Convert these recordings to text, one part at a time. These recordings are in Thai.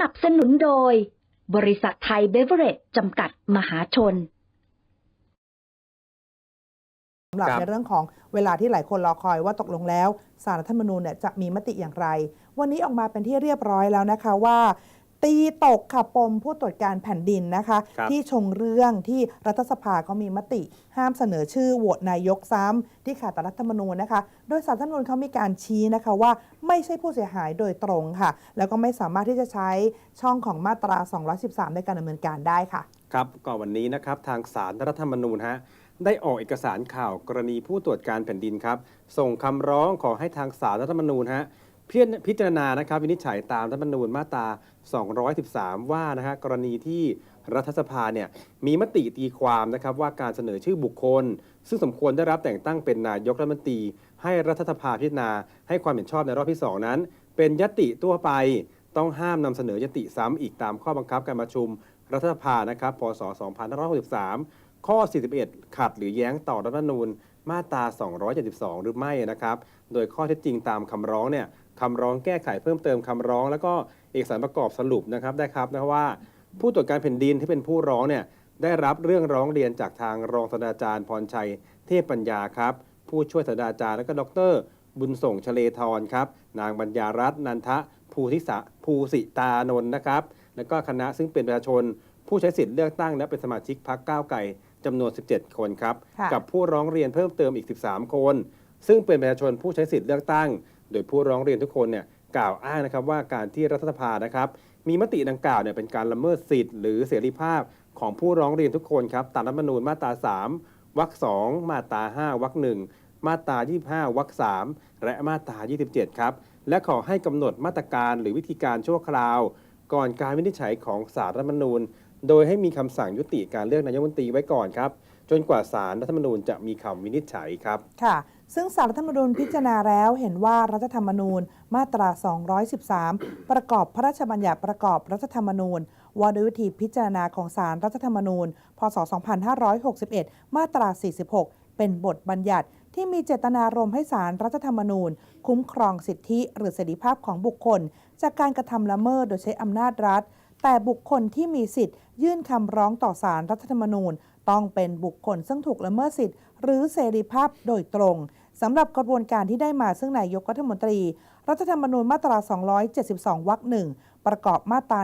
นับสนุนโดย บริษัทไทยเบเวอเรจจำกัดมหาชนสำหรับครับในเรื่องของเวลาที่หลายคนรอคอยว่าตกลงแล้วสารรัฐธรรมนูญเนี่ยจะมีมติอย่างไร วันนี้ออกมาเป็นที่เรียบร้อยแล้วนะคะว่า ตีตกค่ะปมผู้ตรวจการแผ่นดินนะคะ ครับ ที่ชงเรื่องที่รัฐสภาเขามีมติ ห้ามเสนอชื่อโหวตนายกซ้ำที่ขัดต่อรัฐธรรมนูญนะคะ โดยสารรัฐธรรมนูญเขามีการชี้นะคะว่าไม่ใช่ผู้เสียหายโดยตรงค่ะ แล้วก็ไม่สามารถที่จะใช้ช่องของมาตรา 213 ในการดำเนินการได้ค่ะ ครับก่อนวันนี้นะครับทางสารรัฐธรรมนูญฮะได้ออกเอกสารข่าวกรณีผู้ตรวจการแผ่นดินครับ ส่งคำร้องขอให้ทางสารรัฐธรรมนูญฮะ พิจพิจารณานะครับวินิจฉัยตามรัฐธรรมนูญมาตรา 213 ว่านะฮะกรณีที่รัฐสภาเนี่ยมีมติตีความนะครับว่าการเสนอชื่อบุคคล ซึ่งสมควรได้รับแต่งตั้งเป็นนายกรัฐมนตรี ให้รัฐสภาพิจารณา ให้ความเห็นชอบในรอบที่ 2 นั้น เป็นยติตัวไปต้องห้ามนำเสนอยติซ้ำอีกตามข้อบังคับการประชุมรัฐสภานะครับพศ 2563 ข้อ 41 ขัดหรือแย้งต่อรัฐธรรมนูญมาตรา 272 หรือไม่นะครับ โดยข้อเท็จจริงตามคำร้องเนี่ย คำร้องแก้ไขเพิ่มเติมคำร้อง แล้วก็เอกสารประกอบสรุปนะครับได้ครับนะว่า ผู้ตรวจการแผ่นดินที่เป็นผู้ร้องเนี่ยได้รับเรื่องร้องเรียนจากทางรองศาสตราจารย์พรชัย เทพปัญญาครับ ผู้ช่วยศาสตราจารย์และก็ดร บุญส่งชเลทรครับ นางบัญญารัตน์นันทะภูทิสะภูสิตานนท์นะครับ แล้วก็คณะซึ่งเป็นประชาชน ผู้ใช้สิทธิ์เลือกตั้งและเป็นสมาชิกพรรคก้าวไกลจำนวน 17 คนครับค่ะกับผู้ร้องเรียนเพิ่มเติมอีก 13 คน ซึ่งเป็นประชาชนผู้ใช้สิทธิ์เลือกตั้ง โดยผู้ร้องเรียนทุกคนเนี่ยกล่าวอ้างนะครับว่าการที่รัฐสภานะครับ มีมติดังกล่าวเนี่ยเป็นการละเมิดสิทธิ์หรือเสรีภาพของผู้ร้องเรียนทุกคนครับตามรัฐธรรมนูญมาตรา 3 วรรค 2 มาตรา 5 วรรค 1 มาตรา 25 วรรค 3 และมาตรา 27 ครับ และขอให้กำหนดมาตรการหรือวิธีการชั่วคราว ก่อนการวินิจฉัยของสารรัฐธรรมนูญ โดยให้มีคำสั่งยุติการเลือกนายกรัฐมนตรีไว้ก่อนครับ จนกว่าสารรัฐธรรมนูญจะมีคำวินิจฉัยครับ ค่ะ ซึ่งสารรัฐธรรมนูญพิจารณาแล้วเห็นว่ารัฐธรรมนูญมาตรา 213 ประกอบพระราชบัญญัติประกอบรัฐธรรมนูญว่าด้วยวิธีพิจารณาของสารรัฐธรรมนูญ พศ 2561 มาตรา 46 เป็นบทบัญญัติที่มีเจตนารมณ์ให้สารรัฐธรรมนูญ คุ้มครองสิทธิหรือเสรีภาพของบุคคล จากการกระทำละเมิดโดยใช้อำนาจรัฐ แต่บุคคลที่มีสิทธิ์ ยื่นคำร้องต่อสารรัฐธรรมนูญ ต้องเป็นบุคคลซึ่งถูกละเมิดสิทธิหรือเสรีภาพโดยตรง สำหรับกระบวนการที่ได้มาซึ่งนายกรัฐมนตรี รัฐธรรมนูญมาตรา 272 วรรคหนึ่งประกอบมาตรา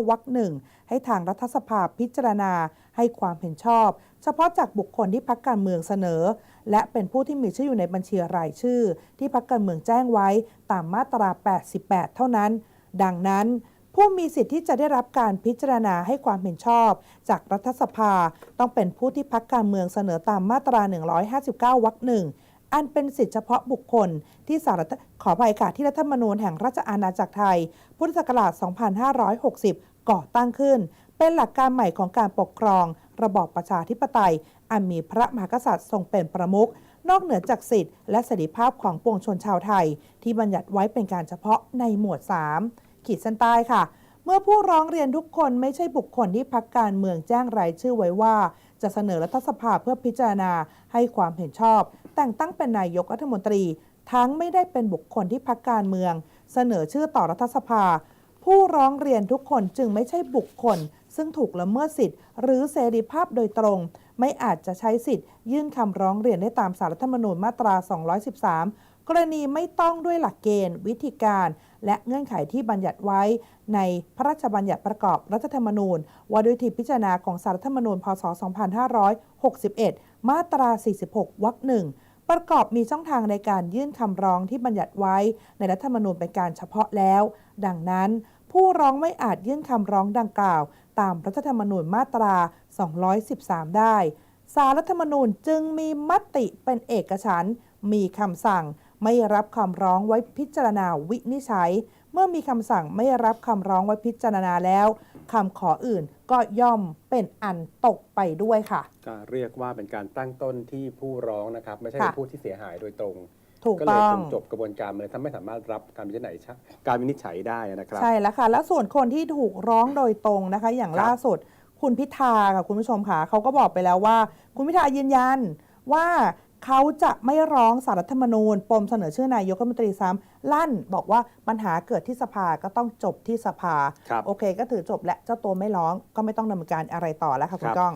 159 วรรคหนึ่งให้ทางรัฐสภาพิจารณา ให้ความเห็นชอบ เฉพาะจากบุคคลที่พักการเมืองเสนอ และเป็นผู้ที่มีชื่ออยู่ในบัญชีรายชื่อ ที่พักการเมืองแจ้งไว้ตามมาตรา 88 เท่านั้น ดังนั้น ผู้มีสิทธิ์ที่จะได้รับการพิจารณาให้ความเห็นชอบ จากรัฐสภา ต้องเป็นผู้ที่พักการเมืองเสนอตามมาตรา 159 วรรคหนึ่งอันเป็นสิทธิเฉพาะบุคคลที่สารขออภัยค่ะที่รัฐธรรมนูญแห่งราชอาณาจักรไทย พุทธศักราช 2560 ก่อตั้งขึ้น เป็นหลักการใหม่ของการปกครอง ระบอบประชาธิปไตย อันมีพระมหากษัตริย์ทรงเป็นประมุขนอกเหนือจากสิทธิและเสรีภาพของปวงชนชาวไทย ที่บัญญัติไว้เป็นการเฉพาะในหมวด 3 ขีดเส้นใต้ค่ะ เมื่อผู้ร้องเรียนทุกคนไม่ใช่บุคคลที่พักการเมืองแจ้งรายชื่อไว้ว่า จะเสนอรัฐสภาเพื่อพิจารณาให้ความเห็นชอบ แต่งตั้งเป็นนายกรัฐมนตรี ทั้งไม่ได้เป็นบุคคลที่พักการเมือง เสนอชื่อต่อรัฐสภา ผู้ร้องเรียนทุกคนจึงไม่ใช่บุคคล ซึ่งถูกละเมิดสิทธิ์ หรือเสรีภาพโดยตรง ไม่อาจจะใช้สิทธิ์ ยื่นคำร้องเรียนได้ตามสารรัฐธรรมนูญมาตรา 213 กรณีไม่ต้องด้วยหลักเกณฑ์ วิธีการ และเงื่อนไขที่บัญญัติไว้ ในพระราชบัญญัติประกอบรัฐธรรมนูญ ว่าด้วยวิธีพิจารณาของสารรัฐธรรมนูญพศ 2561 มาตรา 46 วรรคหนึ่งประกอบมีช่องทางในการยื่นคำร้องที่บัญญัติไว้ ในรัฐธรรมนูญเป็นการเฉพาะแล้ว ดังนั้น ผู้ร้องไม่อาจยื่นคำร้องดังกล่าว ตามรัฐธรรมนูญมาตรา 213 ได้ สารรัฐธรรมนูญจึงมีมติเป็นเอกฉันมีคำสั่ง ไม่รับคำร้องไว้พิจารณาวินิจฉัย เมื่อมีคำสั่งไม่รับคำร้องไว้พิจารณาแล้วคำขออื่นก็ย่อมเป็นอันตกไปด้วยค่ะ ก็เรียกว่าเป็นการตั้งต้นที่ผู้ร้องนะครับ ไม่ใช่ค่ะ ผู้ที่เสียหายโดยตรงถูกก็เลยต้องจนจบกระบวนการมาเลยถ้าไม่สามารถรับการวินิจฉัยการวินิจฉัยได้นะครับ ใช่แล้วค่ะ แล้วส่วนคนที่ถูกร้องโดยตรงนะคะ อย่างครับล่าสุด คุณพิธาค่ะคุณผู้ชมค่ะเขาก็บอกไปแล้วว่า คุณพิธายืนยันว่า เขาจะไม่ร้องสารรัฐธรรมนูญ ปมเสนอชื่อนายกรัฐมนตรีซ้ำลั่นบอกว่าปัญหาเกิดที่สภาก็ต้องจบที่สภา ครับ โอเค ก็ถือจบและเจ้าตัวไม่ร้องก็ไม่ต้องดำเนินการอะไรต่อแล้วค่ะคุคณรับก้อง